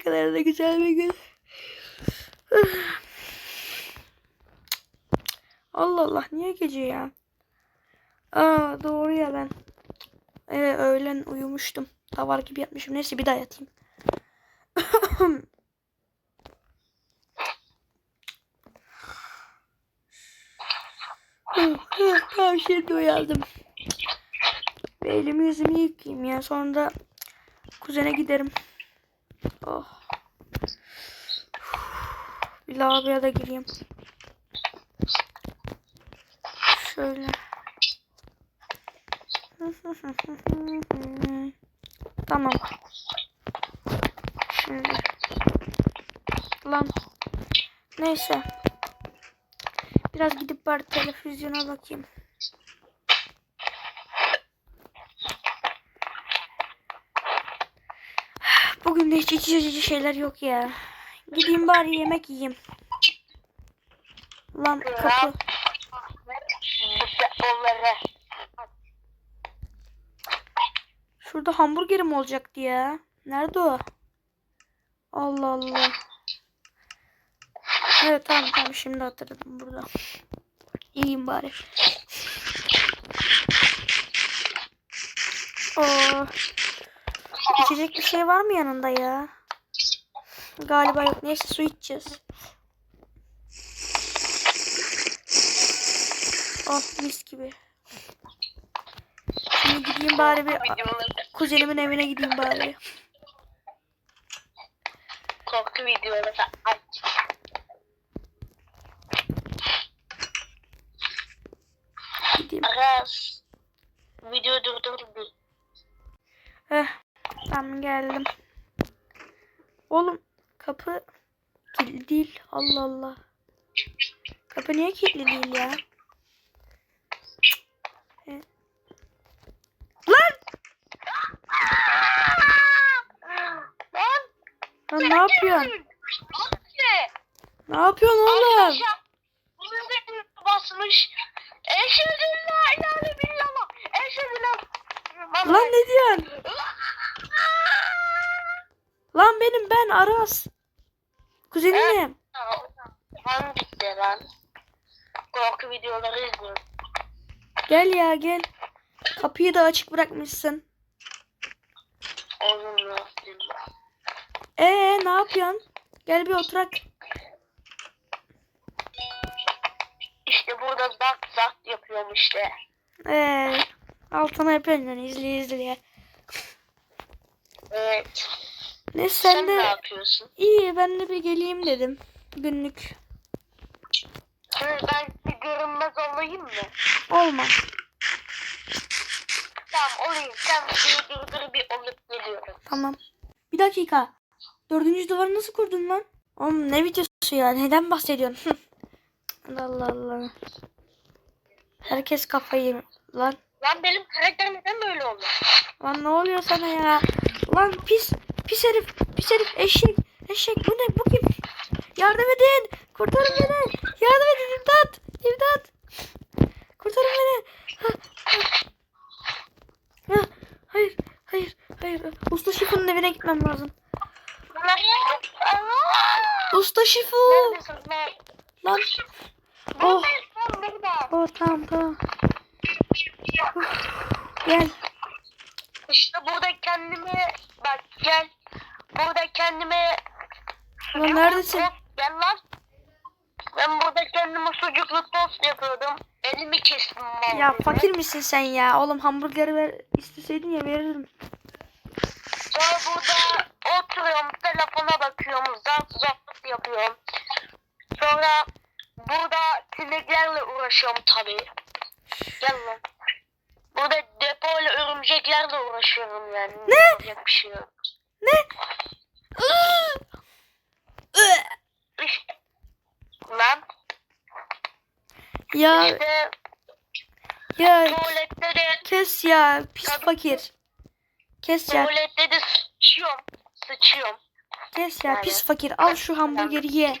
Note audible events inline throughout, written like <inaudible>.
kadar da güzel bir gün. Allah Allah niye gece ya? Aa doğru ya ben. Evet öğlen uyumuştum. Tavar gibi yatmışım. Neyse bir daha yatayım. tamam şimdi uyandım. Bir elimi yüzümü yıkayayım ya. Sonra da kuzene giderim. Oh. Bir lavaboya da gireyim. Şöyle. <laughs> Tamam. Şimdi. Lan. Neyse. Biraz gidip bari televizyona bakayım. Bugün de hiç iç açıcı şeyler yok ya. Gideyim bari yemek yiyeyim. Lan kapı. Şurada hamburgerim olacaktı ya. Nerede o? Allah Allah. Evet tamam tamam şimdi hatırladım burada. Yiyeyim bari. Oo. İçecek bir şey var mı yanında ya? Galiba yok. Neyse su içeceğiz. Oh mis gibi. Şimdi gideyim bari bir kuzenimin evine gideyim bari. Korku videoları aç. Gideyim. Aras. Video durdur bir. Heh, geldim. Oğlum kapı kilitli değil. Allah Allah. Kapı niye kilitli değil ya? E. Lan! Lan. Ne yapıyorsun? Ne? Yapıyorsun oğlum? Bunun basmış. Eşhedü la ilahe illallah. Eşhedü la. Lan ne diyorsun? Lan benim ben Aras. Kuzenim. Lan bitti lan. Korku videoları izliyorum. Gel ya gel. Kapıyı da açık bırakmışsın. Oğlum nasıl Ee ne yapıyorsun? Gel bir oturak. İşte burada zart zart yapıyorum işte. Ee, altına yapıyorsun izle izle. Evet. Ne Sen, sen ne de yapıyorsun? iyi ben de bir geleyim dedim. Günlük. Hı, ben bir görünmez olayım mı? Olma. Tamam olayım. Sen bir durdur bir olup geliyorum. Tamam. Bir dakika. Dördüncü duvarı nasıl kurdun lan? Oğlum ne videosu ya? Neden bahsediyorsun? Allah Allah. Herkes kafayı Lan. Lan benim karakter neden böyle oldu? Lan ne oluyor sana ya? Lan pis. Pis herif. Pis herif. Eşek. Eşek. Bu ne? Bu kim? Yardım edin. Kurtarın beni. Yardım edin. İmdat. İmdat. Kurtarın beni. Ha, ha. Ha, Hayır. Hayır. Hayır. Usta Şifu'nun evine gitmem lazım. Usta Şifu. Lan? Oh. Oh tamam tamam. Uf, Gel. İşte burada kendime... Bak gel. Burada kendime... Lan neredesin? tost- Gel lan. Ben burada kendime sucuklu tost yapıyordum. Elimi kestim ben. Ya fakir misin sen ya? Oğlum hamburgeri ver isteseydin ya veririm. Sonra burada oturuyorum, telefona bakıyorum, zart zart yapıyorum. Sonra burada sineklerle uğraşıyorum tabii. Gel lan. Burada depoyla örümceklerle uğraşıyorum yani. Ne? Yapacak bir şey yok. Ne? İşte. Lan ya işte ya tuvalette de kes ya pis fakir. Kes ya tuvalette de sıçıyorum. Sıçıyorum. kes ya pis fakir. Al şu hamburgeri ye.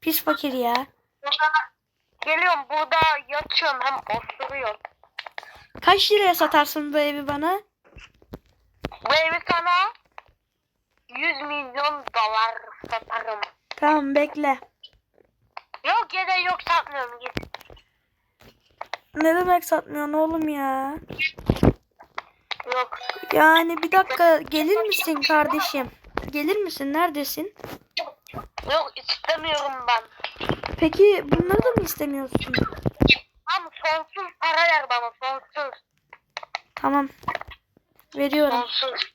Pis fakir ya. Geliyorum burada yatıyorum hem oturuyorum. Kaç liraya satarsın bu evi bana? Bu evi sana 100 milyon dolar satarım. Tamam bekle. Yok gerek yok satmıyorum git. Ne demek satmıyorsun oğlum ya? Yok. Yani bir dakika gelir misin kardeşim? Gelir misin? Neredesin? Yok istemiyorum ben. Peki bunları da mı istemiyorsun? Ama sonsuz para ver bana sonsuz. Tamam. Veriyorum. Sonsuz.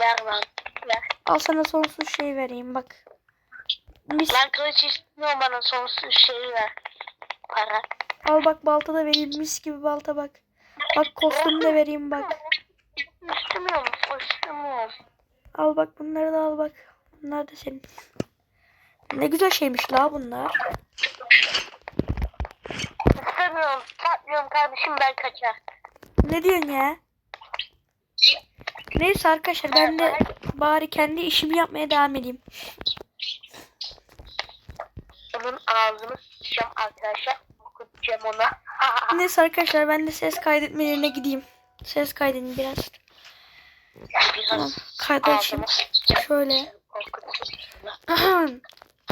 Ver lan. Ver. Al sana sonsuz şey vereyim bak. Mis. Lan kılıç istemiyorum bana sonsuz şeyi ver. Para. Al bak balta da vereyim. Mis gibi balta bak. Bak kostüm de vereyim bak. İstemiyorum. istemiyorum. Al bak bunları da al bak. Bunlar da senin. Ne güzel şeymiş la bunlar. İstemiyorum. Satmıyorum kardeşim ben kaçar. Ne diyorsun ya? Neyse arkadaşlar ben de bari kendi işimi yapmaya devam edeyim. Onun ağzını sıçacağım arkadaşlar. Okutacağım ona. <laughs> Neyse arkadaşlar ben de ses kaydetmelerine gideyim. Ses kaydedin biraz. Tamam. Sıçacağım. Şöyle. Okutacağım.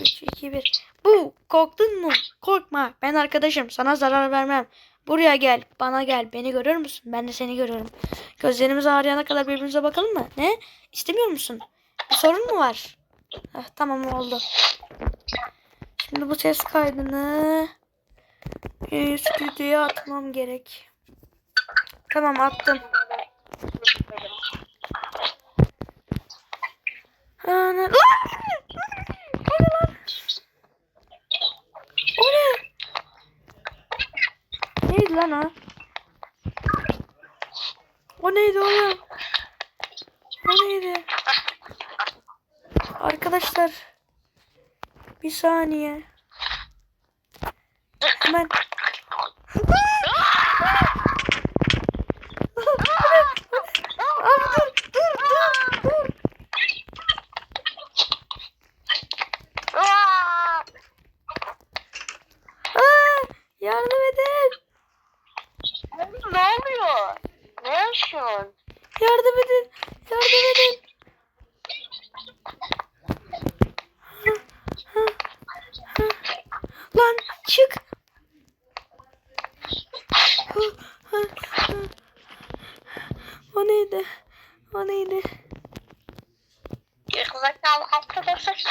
3, 2, 1. Bu korktun mu? Korkma. Ben arkadaşım. Sana zarar vermem. Buraya gel. Bana gel. Beni görür müsün? Ben de seni görüyorum. Gözlerimiz ağrıyana kadar birbirimize bakalım mı? Ne? İstemiyor musun? Bir sorun mu var? Heh, tamam oldu. Şimdi bu ses kaydını e, stüdyoya atmam gerek. Tamam attım. Ana. Lan! O ne lan? O ne? Neydi lan o? O neydi oğlum? O neydi? Arkadaşlar. Bir saniye. Hemen. Abi dur dur dur dur. Aa! Aa, yardım edin. Ne oluyor? Yaşıyorsun? Yardım edin. Yardım edin. Lan çık. O neydi? O neydi? Gerizekalı arkadaşlar.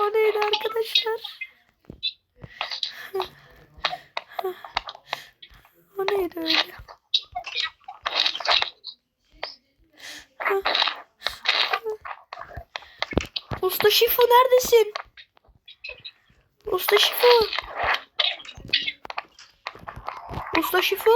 O neydi arkadaşlar? O neydi öyle? Usta Şifo neredesin? Usta Şifo. Usta Şifo.